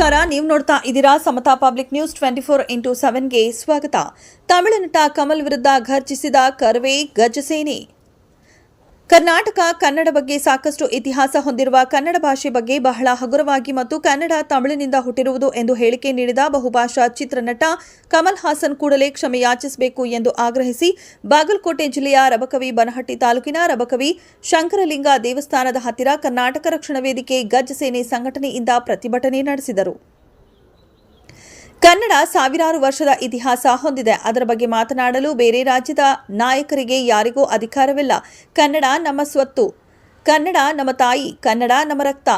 ನಮಸ್ಕಾರ. ನೀವು ನೋಡ್ತಾ ಇದ್ದೀರಾ Samata public news twenty four into ಸೆವೆನ್ಗೆ ಸ್ವಾಗತ. ತಮಿಳು ನಟ ಕಮಲ್ ವಿರುದ್ಧ ಘರ್ಜಿಸಿದ ಕರ್ವೆ ಗಜಸೇನೆ ಕರ್ನಾಟಕ, ಕನ್ನಡ ಬಗ್ಗೆ ಸಾಕಷ್ಟು ಇತಿಹಾಸ ಹೊಂದಿರುವ ಕನ್ನಡ ಭಾಷೆ ಬಗ್ಗೆ ಬಹಳ ಹಗುರವಾಗಿ ಮತ್ತು ಕನ್ನಡ ತಮಿಳಿನಿಂದ ಹುಟ್ಟಿರುವುದು ಎಂದು ಹೇಳಿಕೆ ನೀಡಿದ ಬಹುಭಾಷಾ ಚಿತ್ರನಟ ಕಮಲ್ ಹಾಸನ್ ಕೂಡಲೇ ಕ್ಷಮೆ ಯಾಚಿಸಬೇಕು ಎಂದು ಆಗ್ರಹಿಸಿ ಬಾಗಲಕೋಟೆ ಜಿಲ್ಲೆಯ ರಬಕವಿ ಬನಹಟ್ಟಿ ತಾಲೂಕಿನ ರಬಕವಿ ಶಂಕರಲಿಂಗ ದೇವಸ್ಥಾನದ ಹತ್ತಿರ ಕರ್ನಾಟಕ ರಕ್ಷಣಾ ವೇದಿಕೆ ಗಜ್ ಸೇನೆ ಸಂಘಟನೆಯಿಂದ ಪ್ರತಿಭಟನೆ ನಡೆಸಿದರು. ಕನ್ನಡ ಸಾವಿರಾರು ವರ್ಷದ ಇತಿಹಾಸ ಹೊಂದಿದೆ. ಅದರ ಬಗ್ಗೆ ಮಾತನಾಡಲು ಬೇರೆ ರಾಜ್ಯದ ನಾಯಕರಿಗೆ ಯಾರಿಗೂ ಅಧಿಕಾರವಿಲ್ಲ. ಕನ್ನಡ ನಮ್ಮ ಸ್ವತ್ತು. ಕನ್ನಡ ನಮ್ಮ ತಾಯಿ. ಕನ್ನಡ ನಮ್ಮ ರಕ್ತ.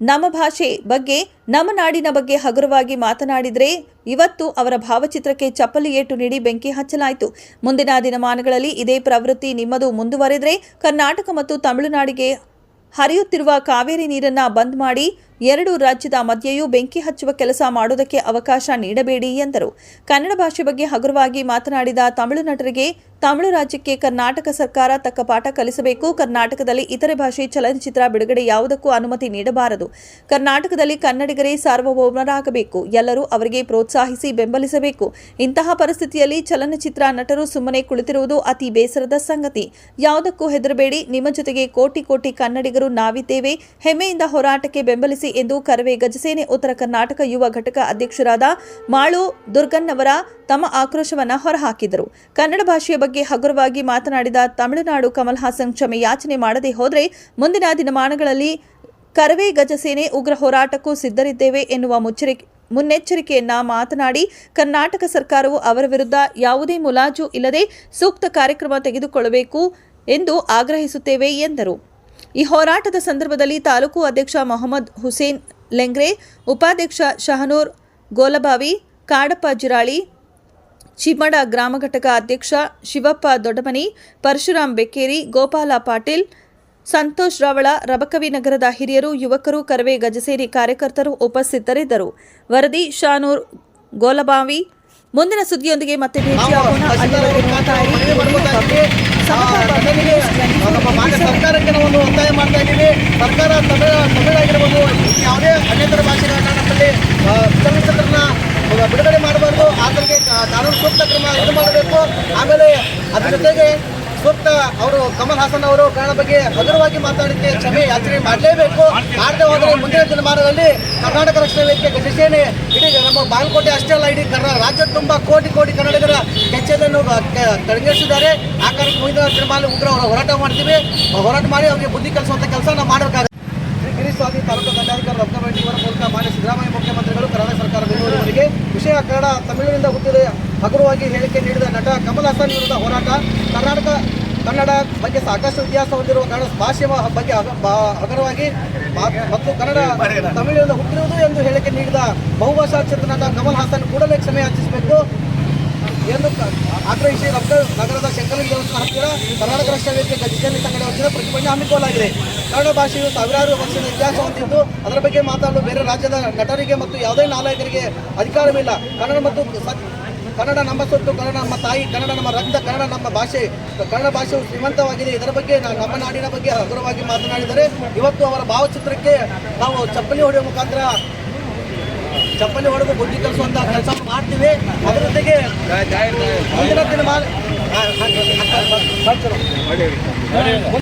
ನಮ್ಮ ಭಾಷೆ ಬಗ್ಗೆ, ನಮ್ಮ ನಾಡಿನ ಬಗ್ಗೆ ಹಗುರವಾಗಿ ಮಾತನಾಡಿದರೆ ಇವತ್ತು ಅವರ ಭಾವಚಿತ್ರಕ್ಕೆ ಚಪ್ಪಲಿ ಏಟು ನೀಡಿ ಬೆಂಕಿ ಹಚ್ಚಲಾಯಿತು. ಮುಂದಿನ ದಿನಮಾನಗಳಲ್ಲಿ ಇದೇ ಪ್ರವೃತ್ತಿ ನಿಮ್ಮದು ಮುಂದುವರೆದರೆ ಕರ್ನಾಟಕ ಮತ್ತು ತಮಿಳುನಾಡಿಗೆ ಹರಿಯುತ್ತಿರುವ ಕಾವೇರಿ ನೀರನ್ನು ಬಂದ್ ಮಾಡಿ ಎರಡು ರಾಜ್ಯದ ಮಧ್ಯೆಯೂ ಬೆಂಕಿ ಹಚ್ಚುವ ಕೆಲಸ ಮಾಡುವುದಕ್ಕೆ ಅವಕಾಶ ನೀಡಬೇಡಿ ಎಂದರು. ಕನ್ನಡ ಭಾಷೆ ಬಗ್ಗೆ ಹಗುರವಾಗಿ ಮಾತನಾಡಿದ ತಮಿಳು ನಟರಿಗೆ ತಮಿಳು ರಾಜ್ಯಕ್ಕೆ ಕರ್ನಾಟಕ ಸರ್ಕಾರ ತಕ್ಕ ಪಾಠ ಕಲಿಸಬೇಕು. ಕರ್ನಾಟಕದಲ್ಲಿ ಇತರೆ ಭಾಷೆ ಚಲನಚಿತ್ರ ಬಿಡುಗಡೆ ಯಾವುದಕ್ಕೂ ಅನುಮತಿ ನೀಡಬಾರದು. ಕರ್ನಾಟಕದಲ್ಲಿ ಕನ್ನಡಿಗರೇ ಸಾರ್ವಭೌಮರಾಗಬೇಕು. ಎಲ್ಲರೂ ಅವರಿಗೆ ಪ್ರೋತ್ಸಾಹಿಸಿ ಬೆಂಬಲಿಸಬೇಕು. ಇಂತಹ ಪರಿಸ್ಥಿತಿಯಲ್ಲಿ ಚಲನಚಿತ್ರ ನಟರು ಸುಮ್ಮನೆ ಕುಳಿತಿರುವುದು ಅತಿ ಬೇಸರದ ಸಂಗತಿ. ಯಾವುದಕ್ಕೂ ಹೆದರಬೇಡಿ. ನಿಮ್ಮ ಜೊತೆಗೆ ಕೋಟಿ ಕೋಟಿ ಕನ್ನಡಿಗರು ನಾವಿದ್ದೇವೆ. ಹೆಮ್ಮೆಯಿಂದ ಹೋರಾಟಕ್ಕೆ ಬೆಂಬಲಿಸಿ ಎಂದು ಕರವೇ ಗಜಸೇನೆ ಉತ್ತರ ಕರ್ನಾಟಕ ಯುವ ಘಟಕ ಅಧ್ಯಕ್ಷರಾದ ಮಾಳು ದುರ್ಗನ್ನವರ ತಮ್ಮ ಆಕ್ರೋಶವನ್ನು ಹೊರಹಾಕಿದರು. ಕನ್ನಡ ಭಾಷೆಯ ಬಗ್ಗೆ ಹಗುರವಾಗಿ ಮಾತನಾಡಿದ ತಮಿಳುನಾಡು ಕಮಲ್ ಹಾಸನ್ ಕ್ಷಮೆ ಯಾಚನೆ ಮಾಡದೆ ಹೋದರೆ ಮುಂದಿನ ದಿನಮಾನಗಳಲ್ಲಿ ಕರವೇ ಗಜಸೇನೆ ಉಗ್ರ ಹೋರಾಟಕ್ಕೂ ಸಿದ್ಧರಿದ್ದೇವೆ ಎನ್ನುವ ಮುಚ್ಚರಿಕೆ ಮುನ್ನೆಚ್ಚರಿಕೆಯನ್ನ ಮಾತನಾಡಿ ಕರ್ನಾಟಕ ಸರ್ಕಾರವು ಅವರ ವಿರುದ್ಧ ಯಾವುದೇ ಮುಲಾಜು ಇಲ್ಲದೆ ಸೂಕ್ತ ಕಾರ್ಯಕ್ರಮ ತೆಗೆದುಕೊಳ್ಳಬೇಕು ಎಂದು ಆಗ್ರಹಿಸುತ್ತೇವೆ ಎಂದರು. ಈ ಹೋರಾಟದ ಸಂದರ್ಭದಲ್ಲಿ ತಾಲೂಕು ಅಧ್ಯಕ್ಷ ಮೊಹಮ್ಮದ್ ಹುಸೇನ್ ಲೆಂಗ್ರೆ ಉಪಾಧ್ಯಕ್ಷ ಶಹನೂರ್ ಗೋಲಬಾವಿ ಕಾಡಪ್ಪ ಜಿರಾಳಿ ಚಿಮ್ಮಡ ಗ್ರಾಮ ಘಟಕ ಅಧ್ಯಕ್ಷ ಶಿವಪ್ಪ ದೊಡ್ಡಮನಿ ಪರಶುರಾಮ್ ಬೆಕ್ಕೇರಿ ಗೋಪಾಲ ಪಾಟೀಲ್ ಸಂತೋಷ್ ರಾವಳ ರಬಕವಿ ನಗರದ ಹಿರಿಯರು ಯುವಕರು ಕರವೇ ಗಜಸೇರಿ ಕಾರ್ಯಕರ್ತರು ಉಪಸ್ಥಿತರಿದ್ದರು. ವರದಿ ಶಾನೂರ್ ಗೋಲಬಾವಿ. ಮುಂದಿನ ಸುದ್ದಿಯೊಂದಿಗೆ ಮತ್ತೆ ಭೇಟಿಯಾಗೋಣ. ಅಲ್ಲಿವರೆಗೆ ನೋಡ್ತಾ ಇರಿ. ಸಮತಾ ಪಬ್ಲಿಕ್ ನ್ಯೂಸ್ 24 ನಮ್ಮ ಮಾನ್ಯ ಸರ್ಕಾರಕ್ಕೆ ನಾವು ಒಂದು ಒತ್ತಾಯ ಮಾಡ್ತಾ ಇದ್ದೀವಿ. ಸರ್ಕಾರ ತಮಿಳ, ತಮಿಳಾಗಿರ್ಬೋದು ಯಾವುದೇ ಅನ್ಯತರ ಭಾಷೆಗಳನ್ನ ನಮ್ಮಲ್ಲಿ ಚಲನಚಿತ್ರನ ಬಿಡುಗಡೆ ಮಾಡಬಾರ್ದು. ಆತನಿಗೆ ಕಾನೂನು ಸೂಕ್ತ ಕ್ರಮ ಇದು ಮಾಡಬೇಕು. ಆಮೇಲೆ ಅದ್ರ ಜೊತೆಗೆ ಸೂಕ್ತ ಅವರು ಕಮಲ್ ಹಾಸನ್ ಅವರು ಕನ್ನಡ ಬಗ್ಗೆ ಹಗುರವಾಗಿ ಮಾತಾಡಲಿಕ್ಕೆ ಕ್ಷಮೆ ಯಾಚನೆ ಮಾಡಲೇಬೇಕು. ಮಾಡದೆ ಹೋದರೆ ಮುಂದಿನ ದಿನಮಾನದಲ್ಲಿ ಕರ್ನಾಟಕ ರಕ್ಷಣಾ ವೇದಿಕೆ ಗಜಸೇನೆ. ಇಡೀ ನಮ್ಮ ಬಾಗಲಕೋಟೆ ಅಷ್ಟೇ ಅಲ್ಲ, ಇಡೀ ಕರ್ನಾಟಕ ರಾಜ್ಯದ ತುಂಬ ಕೋಟಿ ಕೋಟಿ ಕನ್ನಡಿಗರ ಕಡೆಗಣಿಸಿದ್ದಾರೆ ಆ ಕಾರಣಕ್ಕೆ ಮುಂದಿನ ದಿನಮಾನ ಉಗ್ರ ಹೋರಾಟ ಮಾಡ್ತೀವಿ. ಹೋರಾಟ ಮಾಡಿ ಅವರಿಗೆ ಬುದ್ಧಿ ಕಲಿಸುವಂಥ ಕೆಲಸ ನಾವು ಮಾಡಬೇಕಾಗುತ್ತೆ. ಶ್ರೀ ಗಿರೀಶ್ ತಾಲೂಕು ದಂಡಾಧಿಕಾರಿ ರತ್ನಬೆಟ್ಟಿ ಇವರ ಮೂಲಕ ಮಾನ್ಯ ಸಿದ್ದರಾಮಯ್ಯ ಮುಖ್ಯಮಂತ್ರಿಗಳು ಕರ್ನಾಟಕ ಸರ್ಕಾರ ಬೆಂಗಳೂರಿನವರಿಗೆ ವಿಷಯ ಕನ್ನಡ ತಮಿಳಿನಿಂದ ಹುಟ್ಟಿದೆ ಹಗುರವಾಗಿ ಹೇಳಿಕೆ ನೀಡಿದ ನಟ ಕಮಲ್ ಹಾಸನ್ ವಿರುದ್ಧ ಹೋರಾಟ. ಕರ್ನಾಟಕ, ಕನ್ನಡ ಬಗ್ಗೆ ಸಾಕಷ್ಟು ಇತಿಹಾಸ ಹೊಂದಿರುವ ಕನ್ನಡ ಭಾಷೆಯ ಬಗ್ಗೆ ಹಗುರವಾಗಿ ಮತ್ತು ಕನ್ನಡ ತಮಿಳಿನಿಂದ ಹುಟ್ಟಿರುವುದು ಎಂದು ಹೇಳಿಕೆ ನೀಡಿದ ಬಹುಭಾಷಾ ಚಿತ್ರನಟ ಕಮಲ್ ಹಾಸನ್ ಕೂಡಲೇ ಕ್ಷಮೆ ಯಾಚಿಸಬೇಕು. ಕ- ಆಗ್ರಹಿಸಿ ನಗರದ ಶಂಕರ ದೇವಸ್ಥಾನ ಹತ್ತಿರ ಕರ್ನಾಟಕ ರಾಷ್ಟ್ರ ವೇದಿಕೆ ಗಜಸೇನೆ ಸಂಘಟನೆ ವತಿಯಿಂದ ಪ್ರತಿಭಟನೆ ಹಮ್ಮಿಕೊಳ್ಳಲಾಗಿದೆ. ಕನ್ನಡ ಭಾಷೆಯು ಸಾವಿರಾರು ವರ್ಷದ ಇತಿಹಾಸ ಹೊಂದಿದ್ದು, ಅದರ ಬಗ್ಗೆ ಮಾತಾಡಲು ಬೇರೆ ರಾಜ್ಯದ ನಟರಿಗೆ ಮತ್ತು ಯಾವುದೇ ನಾಯಕರಿಗೆ ಅಧಿಕಾರವಿಲ್ಲ. ಕನ್ನಡ ಮತ್ತು ಕನ್ನಡ ನಮ್ಮ ಸೊತ್ತು, ಕನ್ನಡ ನಮ್ಮ ತಾಯಿ, ಕನ್ನಡ ನಮ್ಮ ರಕ್ತ, ಕನ್ನಡ ನಮ್ಮ ಭಾಷೆ, ಕನ್ನಡ ಭಾಷೆಯು ಶ್ರೀಮಂತವಾಗಿದೆ. ಇದರ ಬಗ್ಗೆ ನಮ್ಮ ನಾಡಿನ ಬಗ್ಗೆ ಹಗುರವಾಗಿ ಮಾತನಾಡಿದರೆ, ಇವತ್ತು ಅವರ ಭಾವಚಿತ್ರಕ್ಕೆ ನಾವು ಚಪ್ಪಲಿ ಹೊಡೆಯುವ ಮುಖಾಂತರ ಚಪ್ಪಲಿ ಹೊಡೆದು ಬುದ್ಧಿ ಕಲಿಸುವಂತ ಕೆಲಸ ಮಾಡ್ತೀವಿ ಅದರ ಜೊತೆಗೆ ಮುಂದಿನ ದಿನ